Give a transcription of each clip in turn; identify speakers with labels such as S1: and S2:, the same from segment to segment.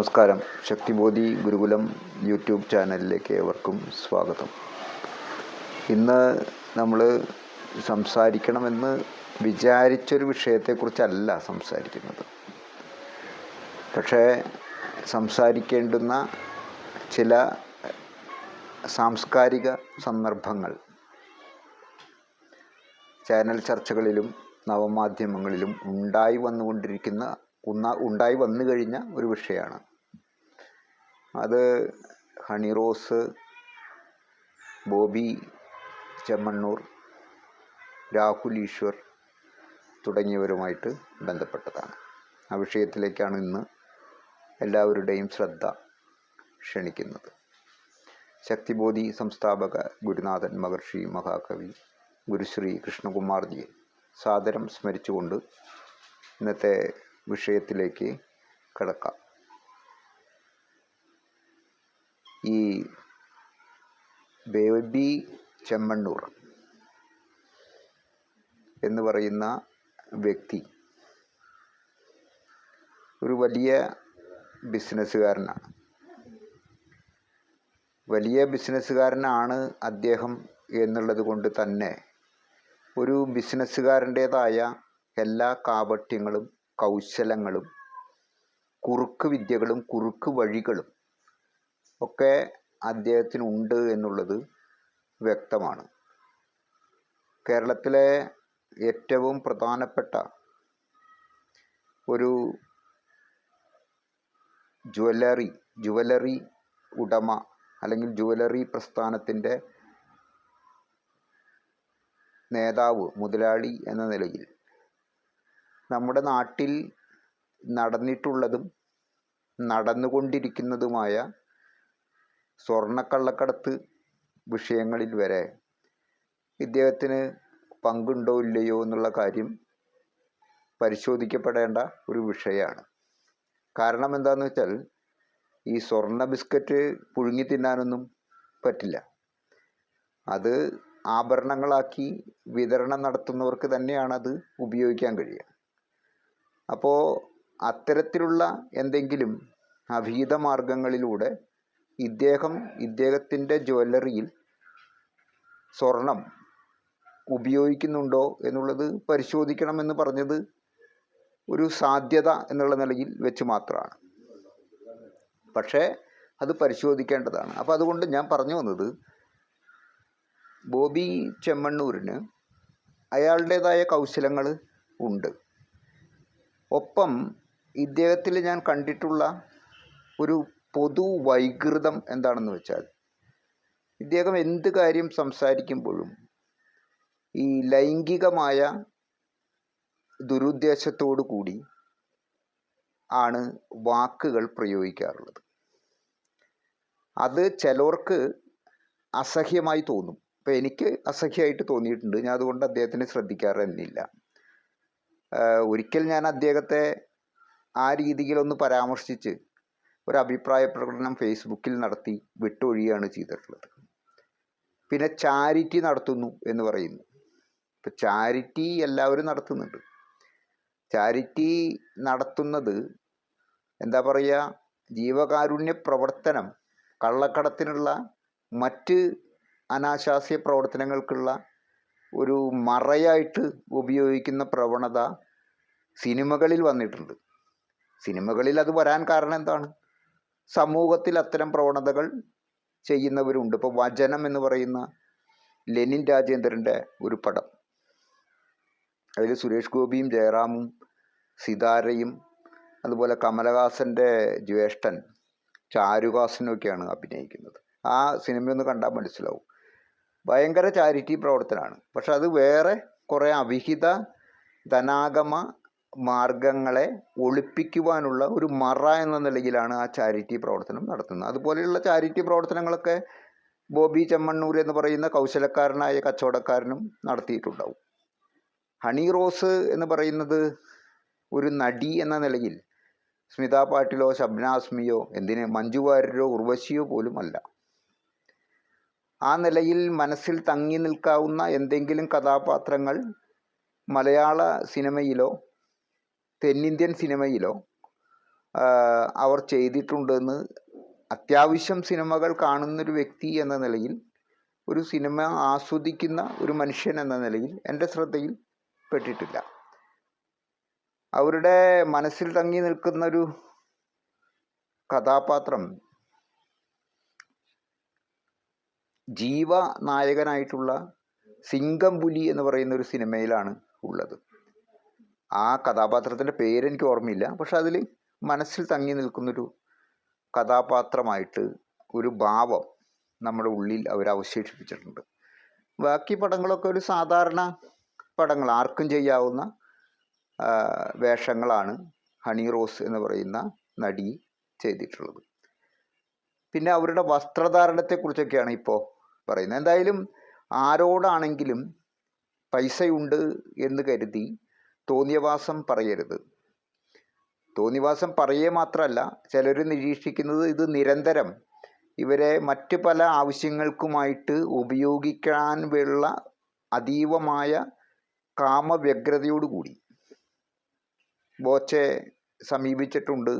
S1: നമസ്കാരം. ശക്തിബോധി ഗുരുകുലം യൂട്യൂബ് ചാനലിലേക്ക് ഏവർക്കും സ്വാഗതം. ഇന്ന് നമ്മൾ സംസാരിക്കണമെന്ന് വിചാരിച്ചൊരു വിഷയത്തെക്കുറിച്ചല്ല സംസാരിക്കുന്നത്. പക്ഷേ സംസാരിക്കേണ്ടുന്ന ചില സാംസ്കാരിക സന്ദർഭങ്ങൾ ചാനൽ ചർച്ചകളിലും നവമാധ്യമങ്ങളിലും ഉണ്ടായി വന്നുകൊണ്ടിരിക്കുന്ന ഉണ്ടായി വന്നു കഴിഞ്ഞ ഒരു വിഷയമാണ്. അത് ഹണി റോസ് ബോബി ചെമ്മണ്ണൂർ രാഹുൽ ഈശ്വർ തുടങ്ങിയവരുമായിട്ട് ബന്ധപ്പെട്ടതാണ്. ആ വിഷയത്തിലേക്കാണ് ഇന്ന് എല്ലാവരുടെയും ശ്രദ്ധ ക്ഷണിക്കുന്നത്. ശക്തിബോധി സംസ്ഥാപക ഗുരുനാഥൻ മഹർഷി മഹാകവി ഗുരുശ്രീ കൃഷ്ണകുമാർജിയെ സാദരം സ്മരിച്ചുകൊണ്ട് ഇന്നത്തെ വിഷയത്തിലേക്ക് കിടക്കാം. ഈ ബേബി ചെമ്മണ്ണൂർ എന്ന് പറയുന്ന വ്യക്തി ഒരു വലിയ ബിസിനസ്സുകാരനാണ്. വലിയ ബിസിനസ്സുകാരനാണ് അദ്ദേഹം എന്നുള്ളത് കൊണ്ട് തന്നെ ഒരു ബിസിനസ്സുകാരന്റേതായ എല്ലാ കാപട്യങ്ങളും കൗശലങ്ങളും കുറുക്ക് വിദ്യകളും കുറുക്ക് വഴികളും ഒക്കെ അദ്ദേഹത്തിനുണ്ട് എന്നുള്ളത് വ്യക്തമാണ്. കേരളത്തിലെ ഏറ്റവും പ്രധാനപ്പെട്ട ഒരു ജുവലറി ജുവലറി ഉടമ അല്ലെങ്കിൽ ജുവലറി പ്രസ്ഥാനത്തിന്റെ നേതാവ് മുതലാളി എന്ന നിലയിൽ നമ്മുടെ നാട്ടിൽ നടന്നിട്ടുള്ളതും നടന്നുകൊണ്ടിരിക്കുന്നതുമായ സ്വർണക്കള്ളക്കടത്ത് വിഷയങ്ങളിൽ വരെ ഇദ്ദേഹത്തിന് പങ്കുണ്ടോ ഇല്ലയോ എന്നുള്ള കാര്യം പരിശോധിക്കപ്പെടേണ്ട ഒരു വിഷയമാണ്. കാരണം എന്താണെന്ന് വെച്ചാൽ ഈ സ്വർണ ബിസ്ക്കറ്റ് പുഴുങ്ങി തിന്നാനൊന്നും പറ്റില്ല. അത് ആഭരണങ്ങളാക്കി വിതരണം നടത്തുന്നവർക്ക് തന്നെയാണ് അത് ഉപയോഗിക്കാൻ കഴിയുക. അപ്പോൾ അത്തരത്തിലുള്ള എന്തെങ്കിലും അഭീത മാർഗങ്ങളിലൂടെ ഇദ്ദേഹം ഇദ്ദേഹത്തിന്റെ ജ്വല്ലറിയിൽ സ്വർണം ഉപയോഗിക്കുന്നുണ്ടോ എന്നുള്ളത് പരിശോധിക്കണമെന്ന് പറഞ്ഞത് ഒരു സാധ്യത എന്നുള്ള നിലയിൽ വെച്ച് മാത്രമാണ്. പക്ഷേ അത് പരിശോധിക്കേണ്ടതാണ്. അപ്പോൾ അതുകൊണ്ട് ഞാൻ പറഞ്ഞു വന്നത് ബോബി ചെമ്മണ്ണൂരിന് അയാളുടേതായ കൗശലങ്ങൾ ഉണ്ട്. ഒപ്പം ഇദ്ദേഹത്തിൽ ഞാൻ കണ്ടിട്ടുള്ള ഒരു പൊതു വൈകൃതം എന്താണെന്ന് വെച്ചാൽ ഇദ്ദേഹം എന്ത് കാര്യം സംസാരിക്കുമ്പോഴും ഈ ലൈംഗികമായ ദുരുദ്ദേശത്തോടു കൂടി ആണ് വാക്കുകൾ പ്രയോഗിക്കാറുള്ളത്. അത് ചിലർക്ക് അസഹ്യമായി തോന്നും. ഇപ്പം എനിക്ക് അസഹ്യമായിട്ട് തോന്നിയിട്ടുണ്ട്. ഞാൻ അതുകൊണ്ട് അദ്ദേഹത്തിനെ ശ്രദ്ധിക്കാറ് തന്നെയില്ല ഒരിക്കൽ ഞാൻ അദ്ദേഹത്തെ ആ രീതിയിലൊന്ന് പരാമർശിച്ച് ഒരു അഭിപ്രായ പ്രകടനം ഫേസ്ബുക്കിൽ നടത്തി വിട്ടൊഴിയാണ് ചെയ്തിട്ടുള്ളത്. പിന്നെ ചാരിറ്റി നടത്തുന്നു എന്ന് പറയുന്നു. ഇപ്പം ചാരിറ്റി എല്ലാവരും നടത്തുന്നുണ്ട്. ചാരിറ്റി നടത്തുന്നത് എന്താ പറയുക? ജീവകാരുണ്യ പ്രവർത്തനം കള്ളക്കടത്തിനുള്ള മറ്റ് അനാശാസ്യ പ്രവർത്തനങ്ങൾക്കുള്ള ഒരു മറയായിട്ട് ഉപയോഗിക്കുന്ന പ്രവണത സിനിമകളിൽ വന്നിട്ടുണ്ട്. സിനിമകളിൽ അത് വരാൻ കാരണം എന്താണ്? സമൂഹത്തിൽ അത്തരം പ്രവണതകൾ ചെയ്യുന്നവരുണ്ട്. ഇപ്പോൾ വചനം എന്ന് പറയുന്ന ലെനിൻ രാജേന്ദ്രന്റെ ഒരു പടം. അതിൽ സുരേഷ് ഗോപിയും ജയറാമും സിതാരയും അതുപോലെ കമലഹാസന്റെ ജ്യേഷ്ഠൻ ചാരുഹാസനൊക്കെയാണ് അഭിനയിക്കുന്നത്. ആ സിനിമയൊന്ന് കണ്ടാൽ മനസ്സിലാവും. ഭയങ്കര ചാരിറ്റി പ്രവർത്തനമാണ്. പക്ഷെ അത് വേറെ കുറേ അവിഹിത ധനാഗമ മാർഗങ്ങളെ ഒളിപ്പിക്കുവാനുള്ള ഒരു മറ എന്ന നിലയിലാണ് ആ ചാരിറ്റി പ്രവർത്തനം നടത്തുന്നത്. അതുപോലെയുള്ള ചാരിറ്റി പ്രവർത്തനങ്ങളൊക്കെ ബോബി ചെമ്മണ്ണൂർ എന്ന് പറയുന്ന കൗശലക്കാരനായ കച്ചവടക്കാരനും നടത്തിയിട്ടുണ്ടാവും. ഹണി റോസ് എന്ന് പറയുന്നത് ഒരു നടി എന്ന നിലയിൽ സ്മിത പാട്ടിലോ ശബ്നാസ്മിയോ എന്തിന് മഞ്ജു ഉർവശിയോ പോലും അല്ല. ആ നിലയിൽ മനസ്സിൽ തങ്ങി നിൽക്കാവുന്ന എന്തെങ്കിലും കഥാപാത്രങ്ങൾ മലയാള സിനിമയിലോ തെന്നിന്ത്യൻ സിനിമയിലോ അവർ ചെയ്തിട്ടുണ്ടെന്ന് അത്യാവശ്യം സിനിമകൾ കാണുന്നൊരു വ്യക്തി എന്ന നിലയിൽ ഒരു സിനിമ ആസ്വദിക്കുന്ന ഒരു മനുഷ്യൻ എന്ന നിലയിൽ എന്റെ ശ്രദ്ധയിൽ പെട്ടിട്ടില്ല. അവരുടെ മനസ്സിൽ തങ്ങി നിൽക്കുന്നൊരു കഥാപാത്രം ജീവ നായകനായിട്ടുള്ള സിംഗം പുലി എന്ന് പറയുന്ന ഒരു സിനിമയിലാണ് ഉള്ളത്. ആ കഥാപാത്രത്തിന്റെ പേരെനിക്ക് ഓർമ്മയില്ല. പക്ഷെ അതിൽ മനസ്സിൽ തങ്ങി നിൽക്കുന്നൊരു കഥാപാത്രമായിട്ട് ഒരു ഭാവം നമ്മുടെ ഉള്ളിൽ അവർ അവശേഷിപ്പിച്ചിട്ടുണ്ട്. ബാക്കി പടങ്ങളൊക്കെ ഒരു സാധാരണ പടങ്ങൾ. ആർക്കും ചെയ്യാവുന്ന വേഷങ്ങളാണ് ഹണി റോസ് എന്ന് പറയുന്ന നടി ചെയ്തിട്ടുള്ളത്. പിന്നെ അവരുടെ വസ്ത്രധാരണത്തെക്കുറിച്ചൊക്കെയാണ് ഇപ്പോൾ പറയുന്നത്. എന്തായാലും ആരോടാണെങ്കിലും പൈസയുണ്ട് എന്ന് കരുതി തോന്നിയവാസം പറയരുത്. തോന്നിവാസം പറയുക മാത്രമല്ല ചിലർ നിരീക്ഷിക്കുന്നത് ഇത് നിരന്തരം. ഇവരെ മറ്റ് പല ആവശ്യങ്ങൾക്കുമായിട്ട് ഉപയോഗിക്കാൻ ഉള്ള അതീവമായ കാമവ്യഗ്രതയോടുകൂടി. ബോച്ചെ സമീപിച്ചിട്ടുണ്ട്.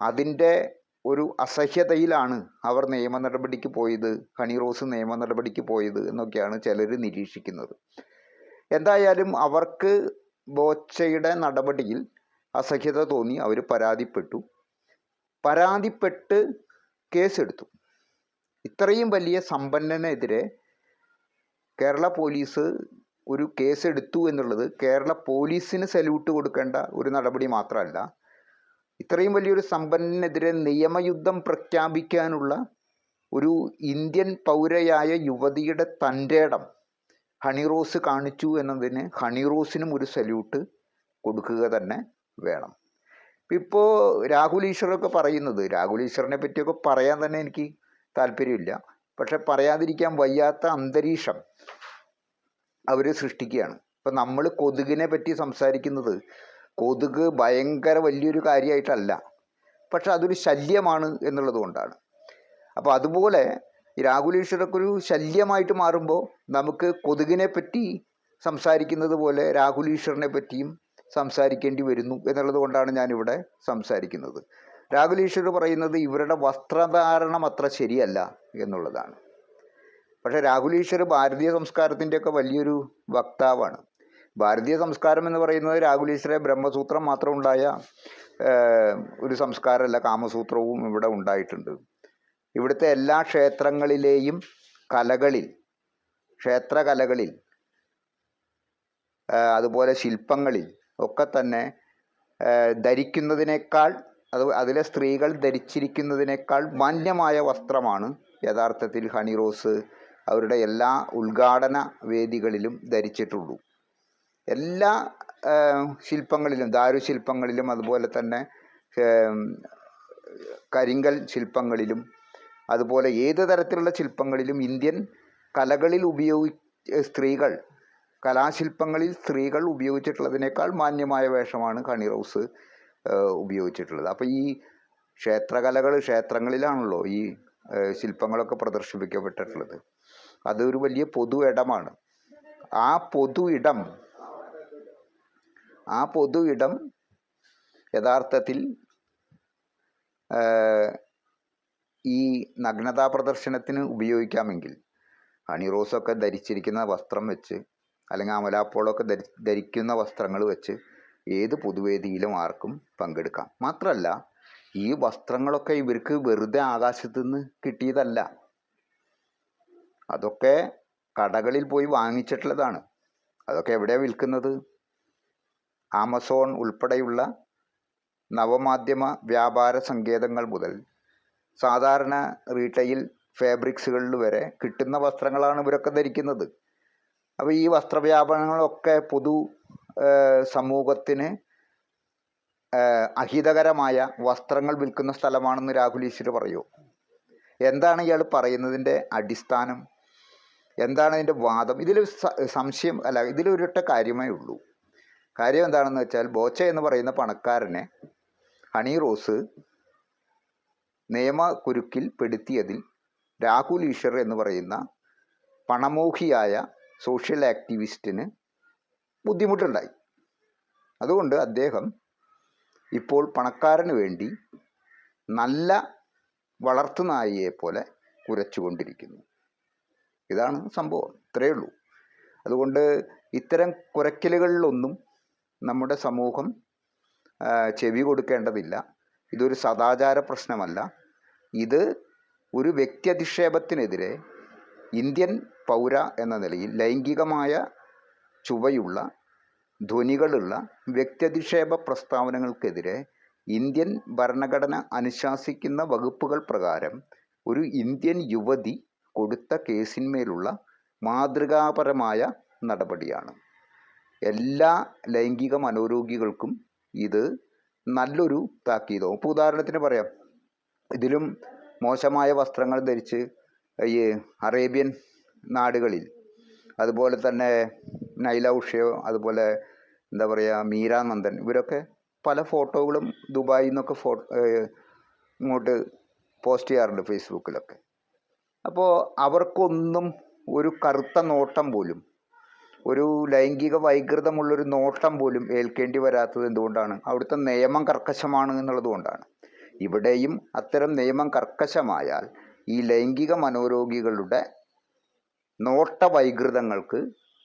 S1: അതിന്റെ ഒരു അസഹ്യതയിലാണ് അവർ നിയമ നടപടിക്ക് പോയത് ഹണി റോസ് നിയമ നടപടിക്ക് പോയത് എന്നൊക്കെയാണ് ചിലർ നിരീക്ഷിക്കുന്നത്. എന്തായാലും അവർക്ക് ബോച്ചയുടെ നടപടിയിൽ അസഹ്യത തോന്നി. അവർ പരാതിപ്പെട്ടു. പരാതിപ്പെട്ട് കേസെടുത്തു. ഇത്രയും വലിയ സമ്പന്നനെതിരെ കേരള പോലീസ് ഒരു കേസെടുത്തു എന്നുള്ളത് കേരള പോലീസിന് സല്യൂട്ട് കൊടുക്കേണ്ട ഒരു നടപടി മാത്രമല്ല ഇത്രയും വലിയൊരു സമ്പന്നനെതിരെ നിയമയുദ്ധം പ്രഖ്യാപിക്കാനുള്ള ഒരു ഇന്ത്യൻ പൗരയായ യുവതിയുടെ തന്റെടം ഹണിറോസ് കാണിച്ചു എന്നതിന് ഹണി റോസിനും ഒരു സല്യൂട്ട് കൊടുക്കുക തന്നെ വേണം. ഇപ്പോൾ രാഹുൽ ഈശ്വറൊക്കെ പറയുന്നത് രാഹുൽ ഈശ്വറിനെ പറ്റിയൊക്കെ പറയാൻ തന്നെ എനിക്ക് താല്പര്യമില്ല. പക്ഷെ പറയാതിരിക്കാൻ വയ്യാത്ത അന്തരീക്ഷം അവർ സൃഷ്ടിക്കുകയാണ്. ഇപ്പം നമ്മൾ കൊതുകിനെ പറ്റി സംസാരിക്കുന്നത് കൊതുക് ഭയങ്കര വലിയൊരു കാര്യമായിട്ടല്ല പക്ഷെ അതൊരു ശല്യമാണ് എന്നുള്ളത് കൊണ്ടാണ്. അപ്പോൾ അതുപോലെ ഈ രാഹുൽ ഈശ്വരൊക്കെ ഒരു ശല്യമായിട്ട് മാറുമ്പോൾ നമുക്ക് കൊതുകിനെ പറ്റി സംസാരിക്കുന്നത് പോലെ രാഹുൽ ഈശ്വറിനെ പറ്റിയും സംസാരിക്കേണ്ടി വരുന്നു എന്നുള്ളത് കൊണ്ടാണ് ഞാനിവിടെ സംസാരിക്കുന്നത്. രാഹുൽ ഈശ്വർ പറയുന്നത് ഇവരുടെ വസ്ത്രധാരണം അത്ര ശരിയല്ല എന്നുള്ളതാണ്. പക്ഷേ രാഹുൽ ഈശ്വർ ഭാരതീയ സംസ്കാരത്തിന്റെയൊക്കെ വലിയൊരു വക്താവാണ്. ഭാരതീയ സംസ്കാരം എന്ന് പറയുന്നത് രാഹുൽ ഈശ്വരെ ബ്രഹ്മസൂത്രം മാത്രം ഉണ്ടായ ഒരു സംസ്കാരമല്ല കാമസൂത്രവും ഇവിടെ ഉണ്ടായിട്ടുണ്ട്. ഇവിടുത്തെ എല്ലാ ക്ഷേത്രങ്ങളിലെയും കലകളിൽ ക്ഷേത്രകലകളിൽ അതുപോലെ ശില്പങ്ങളിൽ ഒക്കെ തന്നെ ധരിക്കുന്നതിനേക്കാൾ അത് അതിലെ സ്ത്രീകൾ ധരിച്ചിരിക്കുന്നതിനേക്കാൾ മാന്യമായ വസ്ത്രമാണ് യഥാർത്ഥത്തിൽ ഹണി റോസ് അവരുടെ എല്ലാ ഉദ്ഘാടന വേദികളിലും ധരിച്ചിട്ടുള്ളൂ. എല്ലാ ശില്പങ്ങളിലും ദാരുശില്പങ്ങളിലും അതുപോലെ തന്നെ കരിങ്കൽ ശില്പങ്ങളിലും അതുപോലെ ഏത് തരത്തിലുള്ള ശില്പങ്ങളിലും ഇന്ത്യൻ കലകളിൽ ഉപയോഗി സ്ത്രീകൾ കലാശില്പങ്ങളിൽ സ്ത്രീകൾ ഉപയോഗിച്ചിട്ടുള്ളതിനേക്കാൾ മാന്യമായ വേഷമാണ് കണി റൗസ് ഉപയോഗിച്ചിട്ടുള്ളത്. അപ്പോൾ ഈ ക്ഷേത്രകലകൾ ക്ഷേത്രങ്ങളിലാണല്ലോ ഈ ശില്പങ്ങളൊക്കെ പ്രദർശിപ്പിക്കപ്പെട്ടിട്ടുള്ളത്. അതൊരു വലിയ പൊതു ഇടമാണ്. ആ പൊതു ഇടം ആ പൊതു ഇടം യഥാർത്ഥത്തിൽ ഈ നഗ്നതാ പ്രദർശനത്തിന് ഉപയോഗിക്കാമെങ്കിൽ ഹണി റോസൊക്കെ ധരിച്ചിരിക്കുന്ന വസ്ത്രം വെച്ച് അല്ലെങ്കിൽ അമലാപ്പോളൊക്കെ ധരി ധരിക്കുന്ന വസ്ത്രങ്ങൾ വെച്ച് ഏത് പൊതുവേദിയിലും ആർക്കും പങ്കെടുക്കാം. മാത്രമല്ല ഈ വസ്ത്രങ്ങളൊക്കെ ഇവർക്ക് വെറുതെ ആകാശത്തു നിന്ന് കിട്ടിയതല്ല. അതൊക്കെ കടകളിൽ പോയി വാങ്ങിച്ചിട്ടുള്ളതാണ്. അതൊക്കെ എവിടെയാണ് വിൽക്കുന്നത്? ആമസോൺ ഉൾപ്പെടെയുള്ള നവമാധ്യമ വ്യാപാര സങ്കേതങ്ങൾ മുതൽ സാധാരണ റീറ്റെയിൽ ഫാബ്രിക്സുകളിൽ വരെ കിട്ടുന്ന വസ്ത്രങ്ങളാണ് ഇവരൊക്കെ ധരിക്കുന്നത്. അപ്പോൾ ഈ വസ്ത്രവ്യാപനങ്ങളൊക്കെ പൊതു സമൂഹത്തിന് അഹിതകരമായ വസ്ത്രങ്ങൾ വിൽക്കുന്ന സ്ഥലമാണെന്ന് രാഹുൽ ഈശ്വർ പറയൂ. എന്താണ് ഇയാൾ പറയുന്നതിന്റെ അടിസ്ഥാനം? എന്താണ് ഇതിന്റെ വാദം? ഇതിൽ സംശയം അല്ല ഇതിലൊരൊറ്റ കാര്യമേ ഉള്ളൂ. കാര്യം എന്താണെന്ന് വെച്ചാൽ ബോച്ച എന്ന് പറയുന്ന പണക്കാരനെ ഹണി റോസ് നിയമക്കുരുക്കിൽ പെടുത്തിയതിൽ രാഹുൽ ഈശ്വർ എന്ന് പറയുന്ന പണമോഹിയായ സോഷ്യൽ ആക്ടിവിസ്റ്റിന് ബുദ്ധിമുട്ടുണ്ടായി. അതുകൊണ്ട് അദ്ദേഹം ഇപ്പോൾ പണക്കാരന് വേണ്ടി നല്ല വളർത്തുനായയെ പോലെ കുരച്ചുകൊണ്ടിരിക്കുന്നു. ഇതാണ് സംഭവം. ഇത്രയേ ഉള്ളൂ. അതുകൊണ്ട് ഇത്തരം കുരക്കലുകളിലൊന്നും നമ്മുടെ സമൂഹം ചെവി കൊടുക്കേണ്ടതില്ല. ഇതൊരു സദാചാര പ്രശ്നമല്ല. ഇത് ഒരു വ്യക്തിയധിക്ഷേപത്തിനെതിരെ ഇന്ത്യൻ പൗര എന്ന നിലയിൽ ലൈംഗികമായ ചുവയുള്ള ധ്വനികളുള്ള വ്യക്തിയധിക്ഷേപ പ്രസ്താവനകൾക്കെതിരെ ഇന്ത്യൻ ഭരണഘടന അനുശാസിക്കുന്ന വകുപ്പുകൾ പ്രകാരം ഒരു ഇന്ത്യൻ യുവതി കൊടുത്ത കേസിന്മേലുള്ള മാതൃകാപരമായ നടപടിയാണ്. എല്ലാ ലൈംഗിക മനോരോഗികൾക്കും ഇത് നല്ലൊരു താക്കീതവും ഇപ്പോൾ ഉദാഹരണത്തിന് പറയാം ഇതിലും മോശമായ വസ്ത്രങ്ങൾ ധരിച്ച് ഈ അറേബ്യൻ നാടുകളിൽ. അതുപോലെ തന്നെ നൈല ഉഷയോ അതുപോലെ എന്താ പറയുക മീര നന്ദൻ. ഇവരൊക്കെ പല ഫോട്ടോകളും ദുബായിൽ നിന്നൊക്കെ ഫോ ഇങ്ങോട്ട് പോസ്റ്റ് ചെയ്യാറുണ്ട് ഫേസ്ബുക്കിലൊക്കെ. അപ്പോൾ അവർക്കൊന്നും ഒരു കറുത്ത നോട്ടം പോലും ഒരു ലൈംഗിക വൈകൃതമുള്ളൊരു നോട്ടം പോലും ഏൽക്കേണ്ടി വരാത്തത് എന്തുകൊണ്ടാണ്? അവിടുത്തെ നിയമം കർക്കശമാണ് എന്നുള്ളത് കൊണ്ടാണ്. ഇവിടെയും അത്തരം നിയമം കർക്കശമായാൽ ഈ ലൈംഗിക മനോരോഗികളുടെ നോട്ട വൈകൃതങ്ങൾക്ക്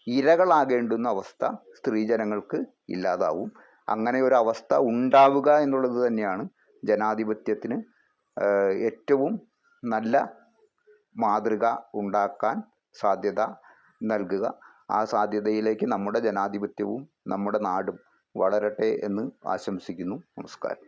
S1: ഇരകളാകേണ്ടുന്ന അവസ്ഥ സ്ത്രീജനങ്ങൾക്ക് ഇല്ലാതാവും. അങ്ങനെ ഒരു അവസ്ഥ ഉണ്ടാവുക എന്നുള്ളത് തന്നെയാണ് ജനാധിപത്യത്തിന് ഏറ്റവും നല്ല മാതൃക ഉണ്ടാക്കാൻ സാധ്യത നൽകുക. ആ സാധ്യതയിലേക്ക് നമ്മുടെ ജനാധിപത്യവും നമ്മുടെ നാടും വളരട്ടെ എന്ന് ആശംസിക്കുന്നു. നമസ്കാരം.